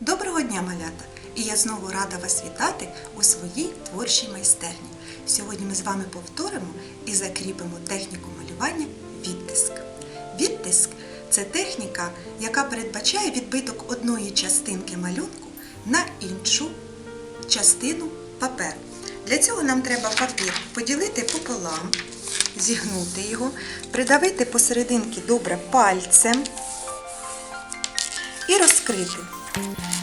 Доброго дня, малята! І я знову рада вас вітати у своїй творчій майстерні. Сьогодні ми з вами повторимо і закріпимо техніку малювання відтиск. Відтиск це техніка, яка передбачає відбиток одної частинки малюнку на іншу частину паперу. Для цього нам треба папір поділити пополам, зігнути його, придавити посерединки добре пальцем і розкрити.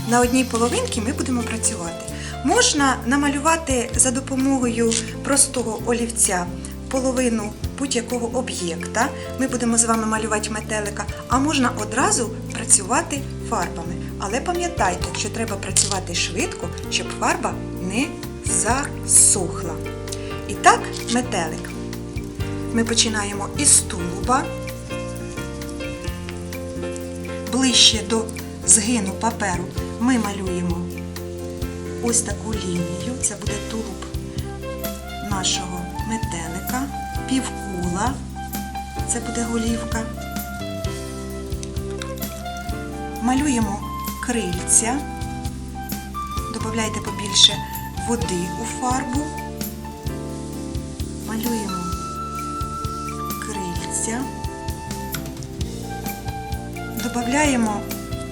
На одній половинці ми будемо працювати. Можна намалювати за допомогою простого олівця половину будь-якого об'єкта. Ми будемо з вами малювати метелика, а можна одразу працювати фарбами. Але пам'ятайте, що треба працювати швидко, щоб фарба не засохла. І так, метелик. Ми починаємо із тулуба, ближче до згину паперу ми малюємо ось таку лінію. Це буде тулуб нашого метелика, півкула, це буде голівка. Малюємо крильця, додайте побільше води у фарбу, малюємо крильця. Додаємо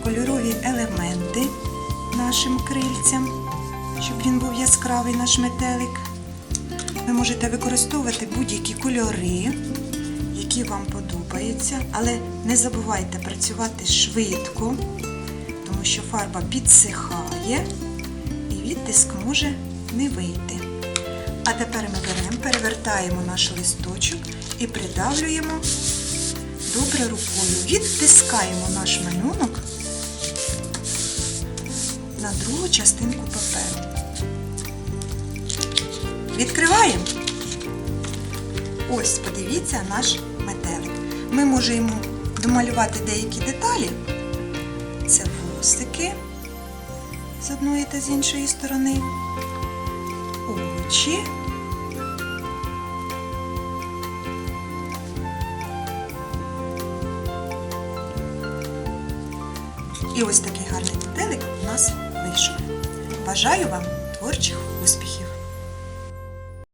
кольорові елементи нашим крильцям, щоб він був яскравий наш метелик. Ви можете використовувати будь-які кольори, які вам подобаються, але не забувайте працювати швидко, тому що фарба підсихає і відтиск може не вийти. А тепер ми беремо, перевертаємо наш листочок і придавлюємо добре рукою. Відтискаємо наш малюнок на другу частинку паперу. Відкриваємо. Ось, подивіться, наш метелик. Ми можемо домалювати деякі деталі. Це вусики з одної та з іншої сторони, очі. І ось такий гарний метелик у нас вийшов. Бажаю вам творчих успіхів!